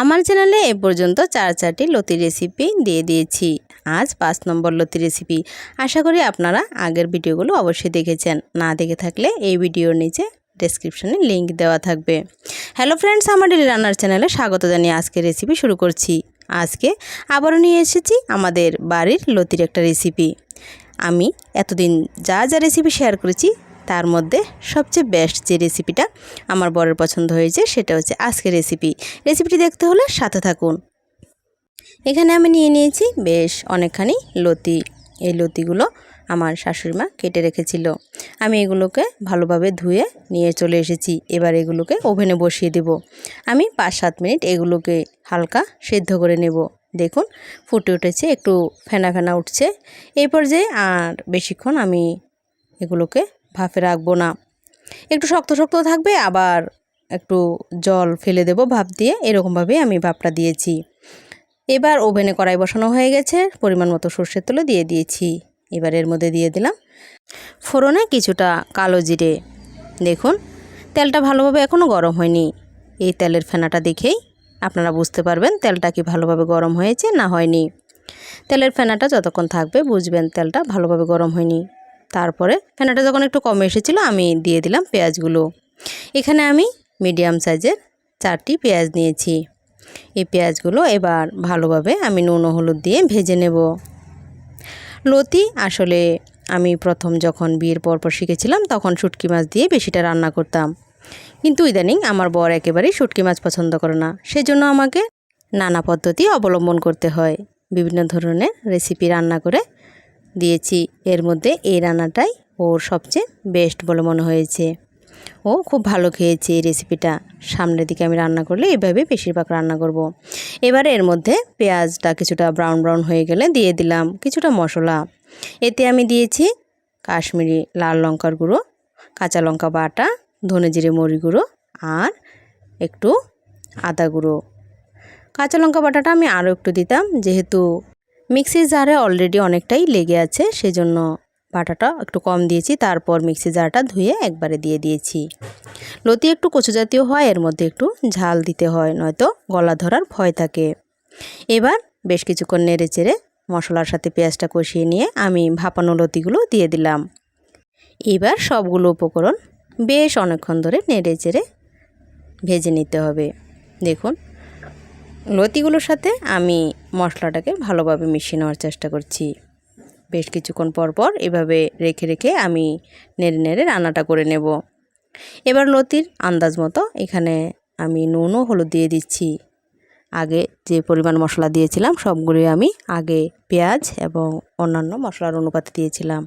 আমার চ্যানেলে এ পর্যন্ত চার চারটি লতি রেসিপি দিয়ে দিয়েছি। আজ পাঁচ নম্বর লতি রেসিপি আশা করি আপনারা আগের ভিডিওগুলো অবশ্যই দেখেছেন। না দেখে থাকলে এই ভিডিওর নিচে ডেসক্রিপশনে লিংক দেওয়া থাকবে। হ্যালো ফ্রেন্ডস আমার ডেলি রান্নার চ্যানেলে স্বাগত জানিয়ে আজকে রেসিপি শুরু করছি। আজকে আবারও নিয়ে এসেছি আমাদের বাড়ির লতির একটা রেসিপি আমি এতদিন যা যা রেসিপি শেয়ার করেছি তার মধ্যে সবচেয়ে বেস্ট যে রেসিপিটা আমার বরের পছন্দ হয়েছে, সেটা হচ্ছে আজকের রেসিপি রেসিপিটি দেখতে হলে সাথে থাকুন। এখানে আমি নিয়ে নিয়েছি বেশ অনেকখানি লতি। এই লতিগুলো আমার শাশুড়ি মা কেটে রেখেছিল। আমি এগুলোকে ভালোভাবে ধুয়ে নিয়ে চলে এসেছি। এবার এগুলোকে ওভেনে বসিয়ে দেব। আমি পাঁচ সাত মিনিট এগুলোকে হালকা সেদ্ধ করে নেব। দেখুন, ফুটে উঠেছে, একটু ফেনা ফেনা উঠছে। এই পর্যায়ে আর বেশিক্ষণ আমি এগুলোকে ভাপে রাখব না। একটু শক্ত শক্ত থাকবে, আবার একটু জল ফেলে দেব ভাপ দিয়ে এরকমভাবে আমি ভাপটা দিয়েছি। এবার ওভেনে কড়াই বসানো হয়ে গেছে, পরিমাণ মতো সর্ষের তেলও দিয়ে দিয়েছি। এবার এর মধ্যে দিয়ে দিলাম ফোড়নে কিছুটা কালো জিরে। দেখুন, তেলটা ভালোভাবে এখনও গরম হয়নি। এই তেলের ফেনাটা দেখেই আপনারা বুঝতে পারবেন তেলটা কি ভালোভাবে গরম হয়েছে না হয়নি। তেলের ফেনাটা যতক্ষণ থাকবে বুঝবেন তেলটা ভালোভাবে গরম হয়নি। তারপরে ফেনাটা যখন একটু কমে এসেছিল, আমি দিয়ে দিলাম পেঁয়াজগুলো। এখানে আমি মিডিয়াম সাইজের চারটি পেঁয়াজ নিয়েছি। এই পেঁয়াজগুলো এবার ভালোভাবে আমি নুন হলুদ দিয়ে ভেজে নেব। লতি আসলে আমি প্রথম যখন বিয়ের পর পর শিখেছিলাম, তখন শুটকি মাছ দিয়ে বেশিটা রান্না করতাম। কিন্তু ইদানিং আমার বর একেবারেই শুটকি মাছ পছন্দ করে না। সেজন্য আমাকে নানা পদ্ধতি অবলম্বন করতে হয়। বিভিন্ন ধরনের রেসিপি রান্না করে দিয়েছি। এর মধ্যে এই রান্নাটাই ওর সবচেয়ে বেস্ট বলে মনে হয়েছে। ও খুব ভালো খেয়েছে এই রেসিপিটা সামনের দিকে আমি রান্না করলে এভাবে বেশিরভাগ রান্না করব। এবারে এর মধ্যে পেঁয়াজটা কিছুটা ব্রাউন ব্রাউন হয়ে গেলে দিয়ে দিলাম কিছুটা মশলা। এতে আমি দিয়েছি কাশ্মীরি লাল লঙ্কার গুঁড়ো, কাঁচা লঙ্কা বাটা, ধনে জিরে মরি গুঁড়ো আর একটু আদা গুঁড়ো। কাঁচা লঙ্কা বাটাটা আমি আরও একটু দিতাম, যেহেতু মিক্সির জারে অলরেডি অনেকটাই লেগে আছে, সেজন্য বাটাটা একটু কম দিয়েছি, তারপর মিক্সি জারটা ধুয়ে একবারে দিয়ে দিয়েছি। লতি একটু কচু জাতীয় হয়, এর মধ্যে একটু ঝাল দিতে হয়, নয়তো গলা ধরার ভয় থাকে। এবার বেশ কিছুক্ষণ নেড়ে চেড়ে মশলার সাথে পেঁয়াজটা কষিয়ে নিয়ে আমি ভাপানো লতিগুলো দিয়ে দিলাম। এবার সবগুলো উপকরণ বেশ অনেকক্ষণ ধরে নেড়ে চেড়ে ভেজে নিতে হবে। দেখুন লতিগুলোর সাথে আমি মশলাটাকে ভালোভাবে মিশিয়ে নেওয়ার চেষ্টা করছি। বেশ কিছুক্ষণ পর পর এভাবে রেখে রেখে আমি নেড়ে নেড়ে রান্নাটা করে নেব। এবার লতির আন্দাজ মতো এখানে আমি নুনও হলুদ দিয়ে দিচ্ছি। আগে যে পরিমাণ মশলা দিয়েছিলাম সবগুলোই আমি আগে পেঁয়াজ এবং অন্যান্য মশলার অনুপাতে দিয়েছিলাম।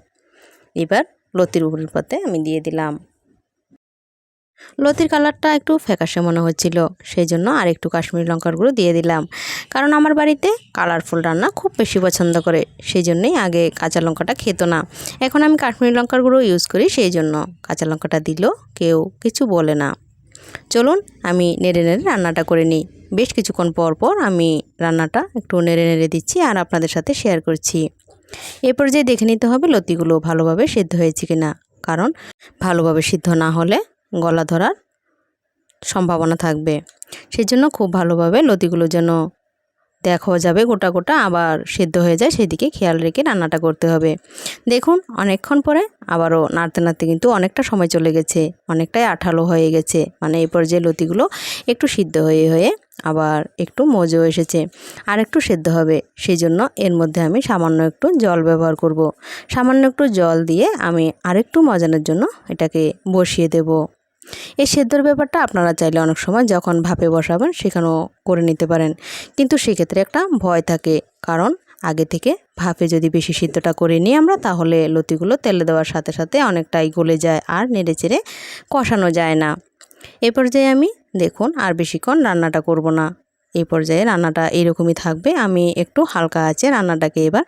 এবার লতির অনুপাতে আমি দিয়ে দিলাম। লতির কালারটা একটু ফ্যাকাশে মনে হচ্ছিল সেই জন্য আর একটু কাশ্মীরি লঙ্কার গুঁড়ো দিয়ে দিলাম। কারণ আমার বাড়িতে কালারফুল রান্না খুব বেশি পছন্দ করে সেই জন্যই আগে কাঁচা লঙ্কাটা খেত না। এখন আমি কাশ্মীরি লঙ্কার গুঁড়ো ইউজ করি সেই জন্য কাঁচা লঙ্কাটা দিলেও কেউ কিছু বলে না। চলুন, আমি নেড়ে নেড়ে রান্নাটা করে নিই। বেশ কিছুক্ষণ পর পর আমি রান্নাটা একটু নেড়ে নেড়ে দিচ্ছি আর আপনাদের সাথে শেয়ার করছি। এরপর যে দেখে নিতে হবে লতিগুলো ভালোভাবে সিদ্ধ হয়েছে কিনা। কারণ ভালোভাবে সিদ্ধ না হলে গলা ধরার সম্ভাবনা থাকবে। সেই জন্য খুব ভালোভাবে লতিগুলো যেন দেখাও যাবে, গোটা গোটা আবার সেদ্ধ হয়ে যায়, সেদিকে খেয়াল রেখে রান্নাটা করতে হবে। দেখুন, অনেকক্ষণ পরে আবারও নাড়তে নাড়তে কিন্তু অনেকটা সময় চলে গেছে, অনেকটাই আঠালো হয়ে গেছে। মানে এই পর্যায়ে লতিগুলো একটু সিদ্ধ হয়ে হয়ে আবার একটু মজেও এসেছে। আর একটু সেদ্ধ হবে। সেই জন্য এর মধ্যে আমি সামান্য একটু জল ব্যবহার করব। সামান্য একটু জল দিয়ে আমি আরেকটু মজানোর জন্য এটাকে বসিয়ে দেবো। এই সেদ্ধর ব্যাপারটা আপনারা চাইলে অনেক সময় যখন ভাপে বসাবেন সেখানেও করে নিতে পারেন। কিন্তু সেক্ষেত্রে একটা ভয় থাকে। কারণ আগে থেকে ভাপে যদি বেশি সিদ্ধটা করে নিই আমরা, তাহলে লতিগুলো তেলে দেওয়ার সাথে সাথে অনেকটাই গলে যায় আর নেড়ে চেড়ে কষানো যায় না। এ পর্যায়ে আমি দেখুন আর বেশিক্ষণ রান্নাটা করব না। এই পর্যায়ে রান্নাটা এরকমই থাকবে। আমি একটু হালকা আছে রান্নাটাকে এবার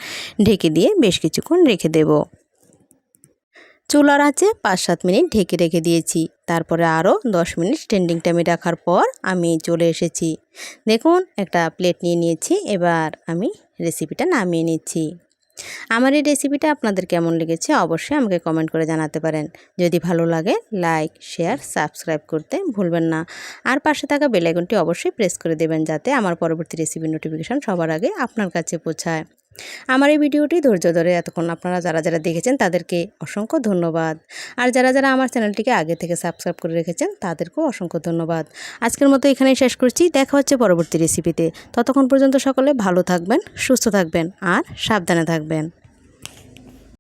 ঢেকে দিয়ে বেশ কিছুক্ষণ রেখে দেবো। চুলার আছে পাঁচ সাত মিনিট ঢেকে রেখে দিয়েছি। তারপরে আরও দশ মিনিট স্ট্যান্ডিং টাইমে রাখার পর আমি চলে এসেছি। দেখুন, একটা প্লেট নিয়ে নিয়েছি। এবার আমি রেসিপিটা নামিয়ে নিচ্ছি। আমার এই রেসিপিটা আপনাদের কেমন লেগেছে অবশ্যই আমাকে কমেন্ট করে জানাতে পারেন। যদি ভালো লাগে লাইক শেয়ার সাবস্ক্রাইব করতে ভুলবেন না। আর পাশে থাকা বেলাইকনটি অবশ্যই প্রেস করে দেবেন যাতে আমার পরবর্তী রেসিপির নোটিফিকেশান সবার আগে আপনার কাছে পৌঁছায়। আমার এই ভিডিওটি ধৈর্য ধরে এতক্ষণ আপনারা যারা যারা দেখেছেন তাদেরকে অসংখ্য ধন্যবাদ। আর যারা যারা আমার চ্যানেলটিকে আগে থেকে সাবস্ক্রাইব করে রেখেছেন তাদেরকেও অসংখ্য ধন্যবাদ। আজকের মতো এখানেই শেষ করছি। দেখা হচ্ছে পরবর্তী রেসিপিতে ততক্ষণ পর্যন্ত সকলে ভালো থাকবেন, সুস্থ থাকবেন, আর সাবধানে থাকবেন।